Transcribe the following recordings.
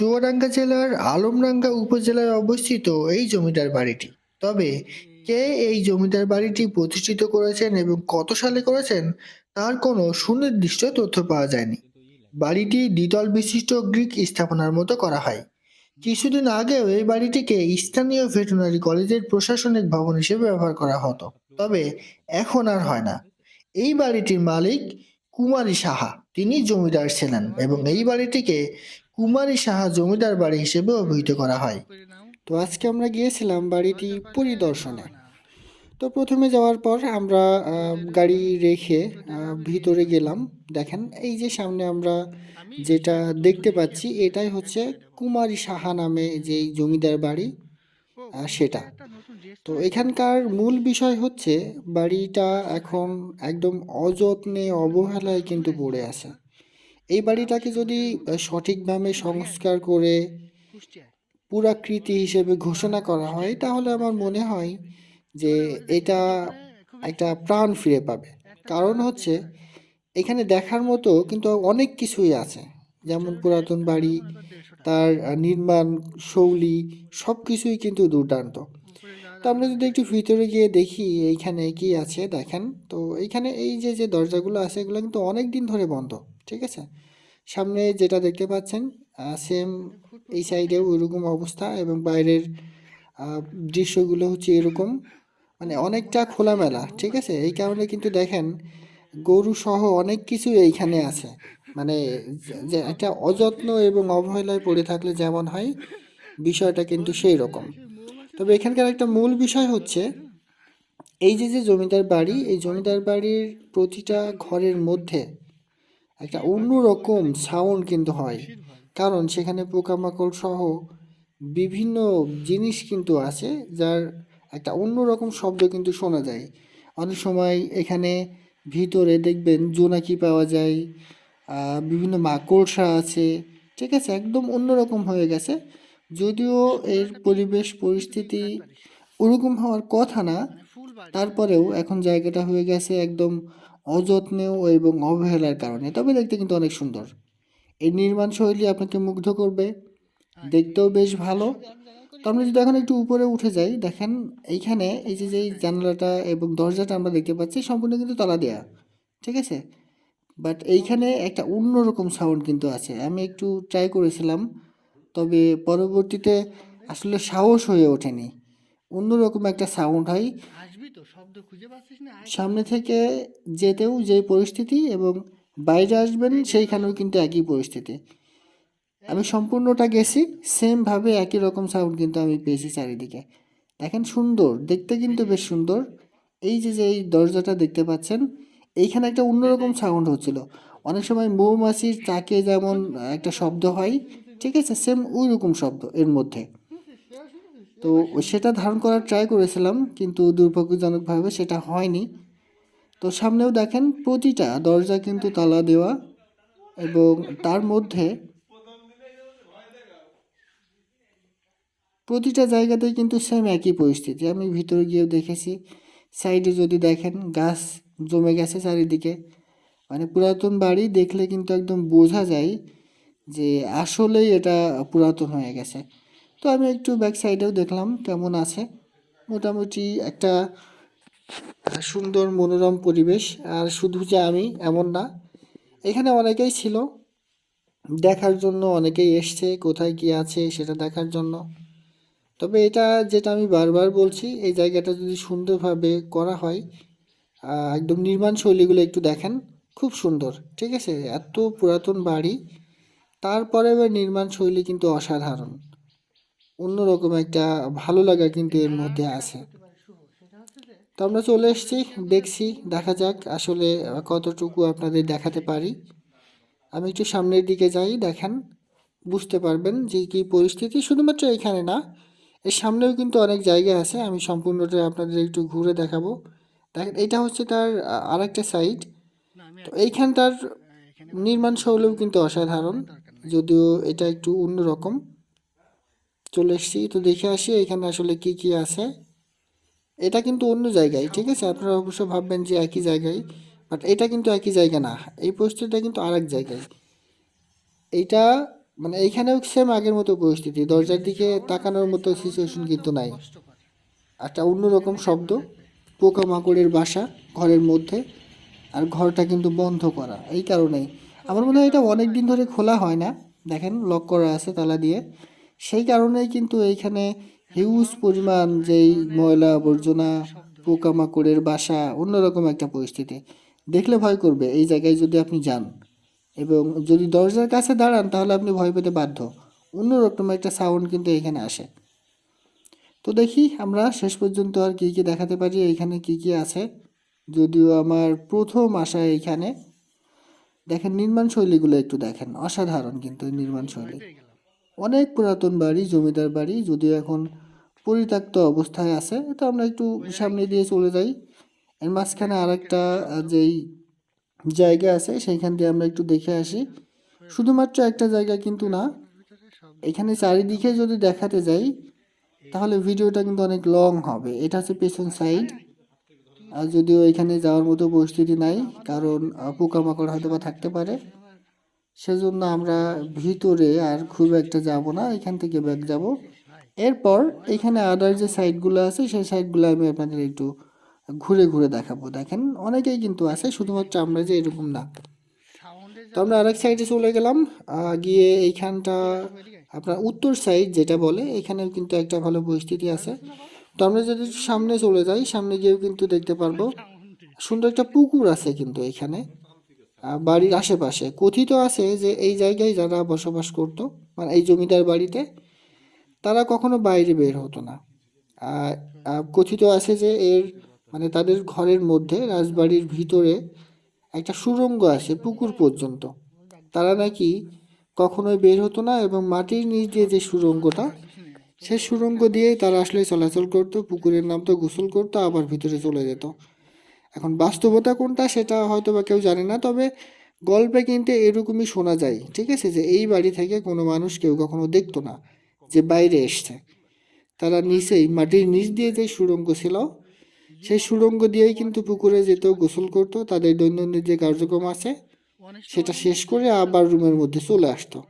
চুয়াডাঙ্গা জেলার আলমডাঙ্গা উপজেলায় অবস্থিত এই জমিদার বাড়িটি। তবে কে এই জমিদার বাড়িটি প্রতিষ্ঠিত করেছেন এবং কত সালে করেছেন, তার কোনো সুনির্দিষ্ট তথ্য পাওয়া যায়নি। বাড়িটি দ্বিতল বিশিষ্ট গ্রিক স্থাপনার মতো করা হয়। কিছুদিন আগেও এই বাড়িটিকে স্থানীয় ভেটেরিনারি কলেজের প্রশাসনিক ভবন হিসেবে ব্যবহার করা হতো। তবে এখন আর হয় না। এই বাড়িটির মালিক কুমারী সাহা। তিনি জমিদার ছিলেন এবং এই বাড়িটিকে কুমারী সাহা জমিদার বাড়ি হিসেবে অভিহিত করা হয়। তো আজকে আমরা গিয়েছিলাম বাড়িটি পরিদর্শনে। তো প্রথমে যাওয়ার পর আমরা গাড়ি রেখে ভিতরে গেলাম। দেখেন, এই যে সামনে আমরা যেটা দেখতে পাচ্ছি, এটাই হচ্ছে কুমারী সাহা নামে যে জমিদার বাড়ি সেটা। তো এখানকার মূল বিষয় হচ্ছে, বাড়িটা এখন একদম অযত্নে, অবহেলায় কিন্তু পড়ে আছে। এই বাড়িটাকে যদি সঠিকভাবে সংস্কার করে পুরাকৃতি হিসেবে ঘোষণা করা হয়, তাহলে আমার মনে হয় যে এটা একটা প্রাণ ফিরে পাবে। কারণ হচ্ছে, এখানে দেখার মতো কিন্তু অনেক কিছুই আছে। যেমন পুরাতন বাড়ি, তার নির্মাণ শৈলী, সব কিছুই কিন্তু দুর্দান্ত। তো আমরা যদি একটু ভিতরে গিয়ে দেখি, এইখানে কি আছে, দেখেন। তো এইখানে এই যে যে দরজাগুলো আছে, এগুলো কিন্তু অনেক দিন ধরে বন্ধ। ঠিক আছে? সামনে যেটা দেখতে পাচ্ছেন সেম এই সাইডেও ওইরকম অবস্থা এবং বাইরের দৃশ্যগুলো হচ্ছে এরকম। মানে অনেকটা খোলামেলা, ঠিক আছে? এই কারণে কিন্তু দেখেন, গরু সহ অনেক কিছু এইখানে আছে। মানে যে- একটা অযত্ন এবং অবহেলায় পড়ে থাকলে যেমন হয়, বিষয়টা কিন্তু সেই রকম তবে এখানকার একটা মূল বিষয় হচ্ছে, এই যে যে জমিদার বাড়ি, এই জমিদার বাড়ির প্রতিটা ঘরের মধ্যে একটা অন্যরকম সাউন্ড কিন্তু হয়। কারণ সেখানে পোকামাকড় সহ বিভিন্ন জিনিস কিন্তু আছে, যার একটা অন্যরকম শব্দ কিন্তু শোনা যায়। অনেক সময় এখানে ভিতরে দেখবেন জোনাকি পাওয়া যায় বিভিন্ন মাকড়সা আছে, ঠিক আছে, একদম অন্যরকম হয়ে গেছে। যদিও এর পরিবেশ, পরিস্থিতি ওরকম হওয়ার কথা না, তারপরেও এখন জায়গাটা হয়ে গেছে একদম অযত্নেও এবং অবহেলার কারণে। তবে দেখতে কিন্তু অনেক সুন্দর। এই নির্মাণ শৈলী আপনাকে মুগ্ধ করবে। দেখতেও বেশ ভালো। তো আমরা যদি এখন একটু উপরে উঠে যাই, দেখেন এইখানে এই যে যেই জানালাটা এবং দরজাটা আমরা দেখতে পাচ্ছি, সম্পূর্ণ কিন্তু তালা দেয়া। ঠিক আছে? বাট এইখানে একটা অন্যরকম সাউন্ড কিন্তু আছে। আমি একটু ট্রাই করেছিলাম, তবে পরবর্তীতে আসলে সাহস হয়ে ওঠেনি। অন্যরকম একটা সাউন্ড হয়। আসবি তো শব্দ খুঁজে পাচ্ছিস না? সামনে থেকে যেতেও যে পরিস্থিতি এবং বাইরে আসবেন সেইখানেও কিন্তু একই পরিস্থিতি। আমি সম্পূর্ণটা গেছি সেমভাবে একই রকম সাউন্ড কিন্তু আমি পেয়েছি চারিদিকে। দেখেন সুন্দর দেখতে কিন্তু বেশ সুন্দর। এই যে যে এই দরজাটা দেখতে পাচ্ছেন এইখানে একটা অন্যরকম সাউন্ড হচ্ছিল। অনেক সময় মৌমাছির চাকে যেমন একটা শব্দ হয় ঠিক আছে? সেম ওই রকম শব্দ এর মধ্যে। তো সেটা ধারণ করার ট্রাই করেছিলাম, কিন্তু দুর্ভাগ্যজনকভাবে সেটা হয়নি। তো সামনেও দেখেন প্রতিটা দরজা কিন্তু তালা দেওয়া এবং তার মধ্যে প্রতিটা জায়গাতেই কিন্তু সেম একই পরিস্থিতি। আমি ভিতরে গিয়েও দেখেছি সাইডে যদি দেখেন গাছ জমে গেছে চারিদিকে মানে পুরাতন বাড়ি দেখলে কিন্তু একদম বোঝা যায় যে আসলেই এটা পুরাতন হয়ে গেছে। তো আমি একটু ব্যাক সাইডেও দেখলাম কেমন আছে। মোটামুটি একটা সুন্দর মনোরম পরিবেশ। আর শুধু যে আমি, এমন না। এখানে অনেকেই ছিল। দেখার জন্য অনেকেই এসছে, কোথায় কি আছে সেটা দেখার জন্য। তবে এটা যেটা আমি বারবার বলছি, এই জায়গাটা যদি সুন্দরভাবে করা হয় একদম নির্মাণ শৈলীগুলো একটু দেখেন, খুব সুন্দর। ঠিক আছে? এত পুরাতন বাড়ি, তারপরে নির্মাণ শৈলী কিন্তু অসাধারণ। অন্যরকম একটা ভালো লাগা কিন্তু এর মধ্যে আছে। তো আমরা চলে এসেছি, দেখছি, দেখা যাক আসলে কতটুকু আপনাদের দেখাতে পারি। আমি একটু সামনের দিকে যাই, দেখেন, বুঝতে পারবেন যে কী পরিস্থিতি। শুধুমাত্র এখানে না, এর সামনেও কিন্তু অনেক জায়গা আছে, আমি সম্পূর্ণটা আপনাদের একটু ঘুরে দেখাবো। দেখেন, এটা হচ্ছে তার আরেকটা সাইড। তো এইখানটার নির্মাণ শৈলীও কিন্তু অসাধারণ, যদিও এটা একটু অন্যরকম। চলে এসেছি, তো দেখে আসি এখানে আসলে কি কি আছে। এটা কিন্তু অন্য জায়গায়, ঠিক আছে? আপনারা অবশ্য ভাববেন যে একই জায়গায় বাট এটা কিন্তু একই জায়গা না। এই পরিস্থিতিটা কিন্তু আরেক জায়গায়। এইটা মানে এইখানেও সেম আগের মতো পরিস্থিতি। দরজার দিকে তাকানোর মতো সিচুয়েশন কিন্তু নাই। একটা অন্যরকম শব্দ, পোকামাকড়ের বাসা ঘরের মধ্যে, আর ঘরটা কিন্তু বন্ধ করা, এই কারণেই। আমার মনে হয় এটা অনেক দিন ধরে খোলা হয় না। দেখেন লক করা আছে তালা দিয়ে। সেই কারণেই কিন্তু এইখানে হিউজ পরিমাণ যেই ময়লা আবর্জনা, পোকামাকড়ের বাসা, অন্যরকম একটা পরিস্থিতি। দেখলে ভয় করবে, এই জায়গায় যদি আপনি যান এবং যদি দরজার কাছে দাঁড়ান, তাহলে আপনি ভয় পেতে বাধ্য। অন্যরকম একটা সাউন্ড কিন্তু এখানে আসে। তো দেখি আমরা শেষ পর্যন্ত আর কী কী দেখাতে পারি, এইখানে কি কি আছে। যদিও আমার প্রথম আসা এইখানে। দেখেন, নির্মাণ শৈলীগুলো একটু দেখেন, অসাধারণ কিন্তু নির্মাণ শৈলী। অনেক পুরাতন বাড়ি, জমিদার বাড়ি যদিও এখন পরিত্যক্ত অবস্থায় আছে তো আমরা একটু সামনে দিয়ে চলে যাই। এর মাঝখানে আর একটা যেই জায়গা আছে, সেইখান দিয়ে আমরা একটু দেখে আসি। শুধুমাত্র একটা জায়গা কিন্তু না, এখানে চারিদিকে যদি দেখাতে যাই, তাহলে ভিডিওটা কিন্তু অনেক লং হবে। এটা হচ্ছে পেছন সাইড আর যদিও এখানে যাওয়ার মতো পরিস্থিতি নাই, কারণ পোকামাকড় হয়তো বা থাকতে পারে। সেজন্য আমরা ভিতরে আর খুব একটা যাব না, এখান থেকে ব্যাক যাব। এরপর এখানে আদার যে সাইডগুলো আছে, সেই সাইডগুলো আমি আপনাদের একটু ঘুরে ঘুরে দেখাবো। দেখেন, অনেকেই কিন্তু আছে, শুধুমাত্র আমরা যে এরকম না। তো আমরা আরেক সাইডে চলে গেলাম। গিয়ে এইখানটা আপনার উত্তর সাইড যেটা বলে, এখানেও কিন্তু একটা ভালো পরিস্থিতি আছে। তো আমরা যদি সামনে চলে যাই, সামনে গিয়েও কিন্তু দেখতে পারব, সুন্দর একটা পুকুর আছে কিন্তু এখানে। বাড়ির আশেপাশে। কথিত আছে যে এই জায়গায় যারা বসবাস করতো মানে এই জমিদার বাড়িতে, তারা কখনো বাইরে বের হতো না। কথিত আছে যে এর মানে তাদের ঘরের মধ্যে, রাজবাড়ির ভিতরে একটা সুরঙ্গ আছে পুকুর পর্যন্ত। তারা নাকি কখনোই বের হতো না এবং মাটির নিচ দিয়ে যে সুরঙ্গটা সেই সুরঙ্গ দিয়েই তারা আসলে চলাচল করতো, পুকুরের নাম তো গোসল করতো, আবার ভিতরে চলে যেত। এখন বাস্তবতা কোনটা সেটা হয়তো বা কেউ জানে না, তবে গল্পে কিন্তু এরকমই শোনা যায়, ঠিক আছে? যে এই বাড়ি থেকে কোনো মানুষ কেউ কখনো দেখতো না যে বাইরে এসছে। তারা নিচেই মাটির নিচ দিয়ে যে সুড়ঙ্গ ছিল, সেই সুড়ঙ্গ দিয়েই কিন্তু পুকুরে যেত গোসল করতো, তাদের দৈনন্দিন যে কার্যক্রম আছে, সেটা শেষ করে আবার রুমের মধ্যে চলে আসতো।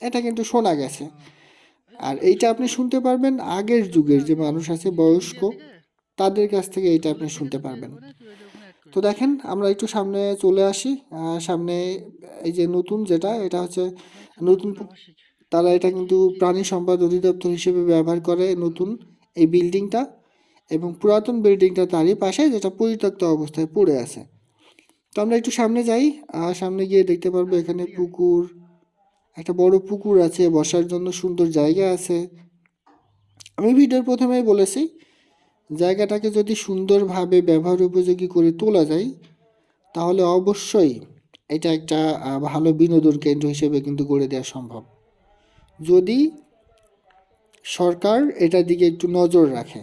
এটা কিন্তু শোনা গেছে। আর এইটা আপনি শুনতে পারবেন আগের যুগের যে মানুষ আছে, বয়স্ক তাদের কাছ থেকে এইটা আপনি শুনতে পারবেন। তো দেখেন, আমরা একটু সামনে চলে আসি। সামনে এই যে নতুন যেটা, এটা হচ্ছে নতুন তারা এটা কিন্তু প্রাণী সম্পদ অধিদপ্তর হিসেবে ব্যবহার করে নতুন এই বিল্ডিংটা এবং পুরাতন বিল্ডিংটা তারই পাশে যেটা পরিত্যক্ত অবস্থায় পড়ে আছে। তো আমরা একটু সামনে যাই। আর সামনে গিয়ে দেখতে পারব এখানে পুকুর, একটা বড় পুকুর আছে, বসার জন্য সুন্দর জায়গা আছে। আমি ভিডিওর প্রথমেই বলেছি জায়গাটাকে যদি সুন্দরভাবে ব্যবহার উপযোগী করে তোলা যায়, তাহলে অবশ্যই এটা একটা ভালো বিনোদন কেন্দ্র হিসেবে কিন্তু গড়ে দেওয়া সম্ভব। যদি সরকার এটার দিকে একটু নজর রাখে,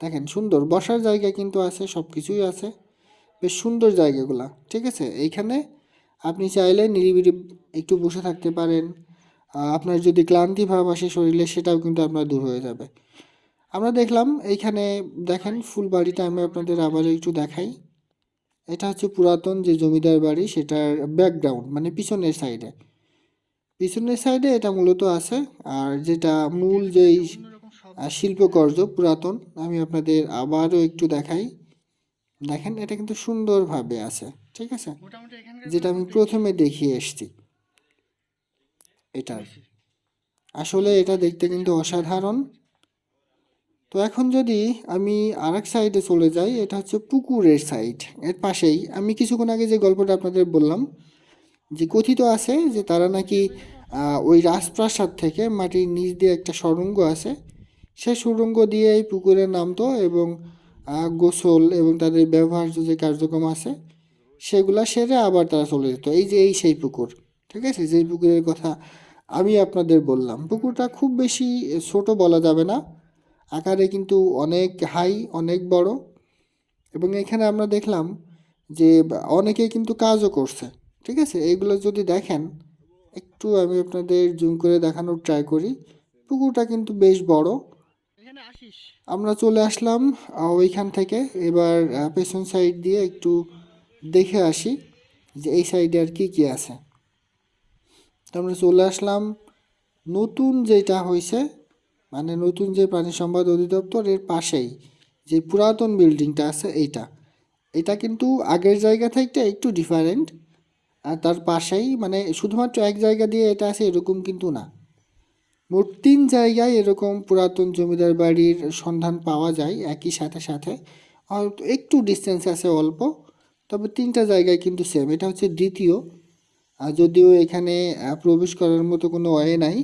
দেখেন সুন্দর বসার জায়গা কিন্তু আছে সব কিছুই আছে, বেশ সুন্দর জায়গাগুলা, ঠিক আছে? এইখানে আপনি চাইলে নিরিবিড়ি একটু বসে থাকতে পারেন আপনার যদি ক্লান্তি ভাব আসে শরীরে, সেটাও কিন্তু আপনার দূর হয়ে যাবে। আমরা দেখলাম এইখানে দেখেন ফুল বাড়িটা আমি আপনাদের আবার একটু দেখাই। এটা হচ্ছে পুরাতন যে জমিদার বাড়ি সেটার ব্যাকগ্রাউন্ড মানে পিছনের সাইডে পিছনের সাইডে এটা মূলত আছে আর যেটা মূল যেই শিল্পকর্য পুরাতন আমি আপনাদের আবারও একটু দেখাই। দেখেন এটা কিন্তু সুন্দরভাবে আছে ঠিক আছে? যেটা আমি প্রথমে দেখিয়ে এসছি। এটার। আসলে এটা দেখতে কিন্তু অসাধারণ। তো এখন যদি আমি আর এক সাইডে চলে যাই, এটা হচ্ছে পুকুরের সাইড এর পাশেই আমি কিছুক্ষণ আগে যে গল্পটা আপনাদের বললাম, যে কথিত আছে যে তারা নাকি ওই রাজপ্রাসাদ থেকে মাটির নিচ দিয়ে একটা সুড়ঙ্গ আছে। সেই সুড়ঙ্গ দিয়ে এই পুকুরে নামতো এবং গোসল এবং তাদের ব্যবহার্য যে কার্যক্রম আছে, সেগুলা সেরে আবার তারা চলে যেত। এই যে এই সেই পুকুর, ঠিক আছে? যেই পুকুরের কথা আমি আপনাদের বললাম। পুকুরটা খুব বেশি ছোট বলা যাবে না। আকারে কিন্তু অনেক হাই অনেক বড়। এবং এখানে আমরা দেখলাম যে বা- অনেকে কিন্তু কাজও করছে ঠিক আছে? এইগুলো যদি দেখেন একটু আমি আপনাদের জুম করে দেখানোর ট্রাই করি। পুকুরটা কিন্তু বেশ বড়। আমরা চলে আসলাম ওইখান থেকে। এবার পেছন সাইড দিয়ে একটু দেখে আসি যে এই সাইডে আর কি কি আছে। তো আমরা চলে আসলাম। নতুন যেটা হয়েছে মানে নতুন যে প্রাণী সম্পদ অধিদপ্তর এর পাশেই যে পুরাতন বিল্ডিংটা আছে এইটা। এটা কিন্তু আগের জায়গা থেকে একটু ডিফারেন্ট আর তার পাশেই মানে শুধুমাত্র এক জায়গা দিয়ে এটা আছে এরকম কিন্তু না। মোট তিন জায়গায় এরকম পুরাতন জমিদার বাড়ির সন্ধান পাওয়া যায় একই সাথে সাথে। হয়তো একটু ডিস্টেন্স আছে অল্প, তবে তিনটা জায়গায় কিন্তু সেম এটা হচ্ছে দ্বিতীয়। যদিও এখানে প্রবেশ করার মতো কোনো ওয়ে নাই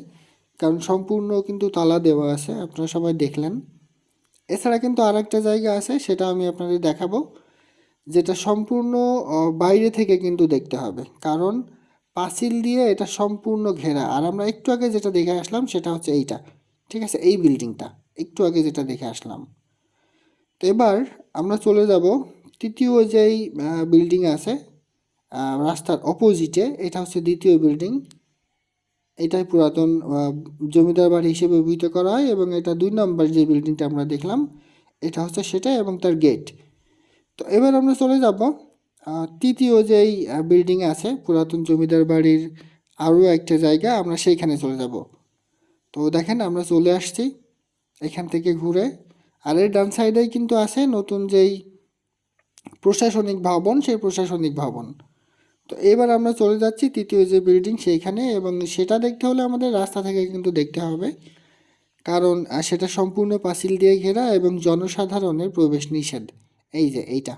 কারণ সম্পূর্ণ কিন্তু তালা দেওয়া আছে, আপনারা সবাই দেখলেন। এছাড়া কিন্তু আর একটা জায়গা আছে, সেটা আমি আপনাদের দেখাবো, যেটা সম্পূর্ণ বাইরে থেকে কিন্তু দেখতে হবে। কারণ পাঁচিল দিয়ে এটা সম্পূর্ণ ঘেরা। আর আমরা একটু আগে যেটা দেখে আসলাম, সেটা হচ্ছে এইটা। ঠিক আছে? এই বিল্ডিংটা। একটু আগে যেটা দেখে আসলাম। তো এবার আমরা চলে যাব তৃতীয় যেই বিল্ডিং আছে রাস্তার অপোজিটে এটা হচ্ছে দ্বিতীয় বিল্ডিং। এটাই পুরাতন জমিদার বাড়ি হিসেবে অভিহিত করা হয় এবং এটা দুই নম্বর যে বিল্ডিংটা আমরা দেখলাম, এটা হচ্ছে সেটা এবং তার গেট তো এবার আমরা চলে যাব তৃতীয় যেই বিল্ডিং আছে, পুরাতন জমিদার বাড়ির আরও একটা জায়গা, আমরা সেইখানে চলে যাব। তো দেখেন আমরা চলে আসছি এখান থেকে ঘুরে। আর এর ডান সাইডেই কিন্তু আছে নতুন যেই প্রশাসনিক ভবন, সেই প্রশাসনিক ভবন। তো এবার আমরা চলে যাচ্ছি তৃতীয় যে বিল্ডিং সেইখানে এবং সেটা দেখতে হলে আমাদের রাস্তা থেকে কিন্তু দেখতে হবে। কারণ সেটা সম্পূর্ণ পাঁচিল দিয়ে ঘেরা এবং জনসাধারণের প্রবেশ নিষেধ। এই যে এইটা।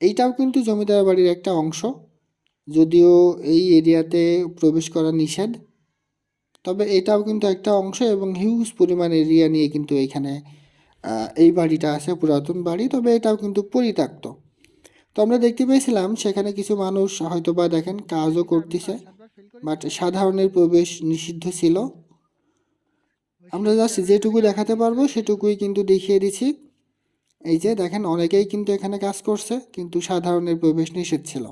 এইটাও কিন্তু জমিদার বাড়ির একটা অংশ। যদিও এই এরিয়াতে প্রবেশ করা নিষেধ। তবে এটাও কিন্তু একটা অংশ এবং হিউজ পরিমাণ এরিয়া নিয়ে কিন্তু এখানে এই বাড়িটা আছে, পুরাতন বাড়ি। তবে এটাও কিন্তু পরিত্যক্ত। তো আমরা দেখতে পেয়েছিলাম সেখানে কিছু মানুষ হয়তো বা দেখেন কাজও করতেছে, বাট সাধারণের প্রবেশ নিষিদ্ধ ছিল। আমরা জাস্ট যেটুকু দেখাতে পারব সেটুকুই কিন্তু দেখিয়ে দিছি এই যে দেখেন অনেকেই কিন্তু এখানে কাজ করছে, কিন্তু সাধারণের প্রবেশ নিষেধ ছিল।